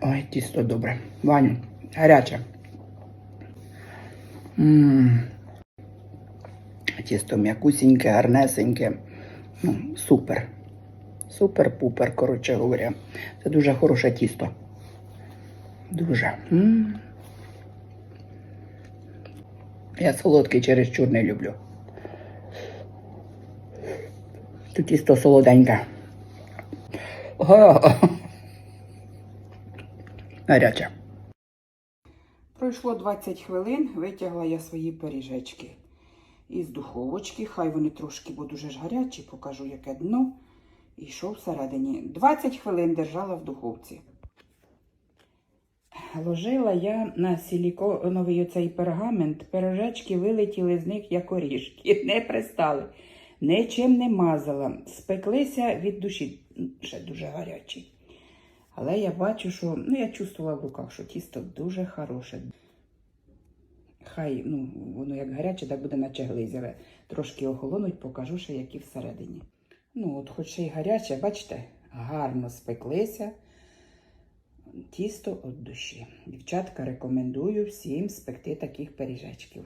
Ой, тісто добре. Ваню, гаряче. М. Тісто м'якусіньке, гарнесеньке. Ну, супер. Супер-пупер, коротше говоря. Це дуже хороше тісто. Дуже. М. Я солодкий чересчур не люблю. Тут тісто солоденьке. О! Гаряче. Пройшло 20 хвилин, витягла я свої пиріжечки із духовочки. Хай вони трошки, бо дуже ж гарячі, покажу, яке дно. І йшов всередині. 20 хвилин держала в духовці. Ложила я на силіконовий оцей пергамент, пирожечки вилетіли з них, як орішки, не пристали, нічим не мазала. Спеклися від душі, ще дуже гарячі. Але я бачу, що ну, я чувствувала в руках, що тісто дуже хороше. Хай ну, воно як гаряче, так буде наче глизяве. Трошки охолонуть, покажу ще, які всередині. Ну, от хоч й гаряче, бачите, гарно спеклися. Тісто від душі. Дівчатка, рекомендую всім спекти таких пиріжечків.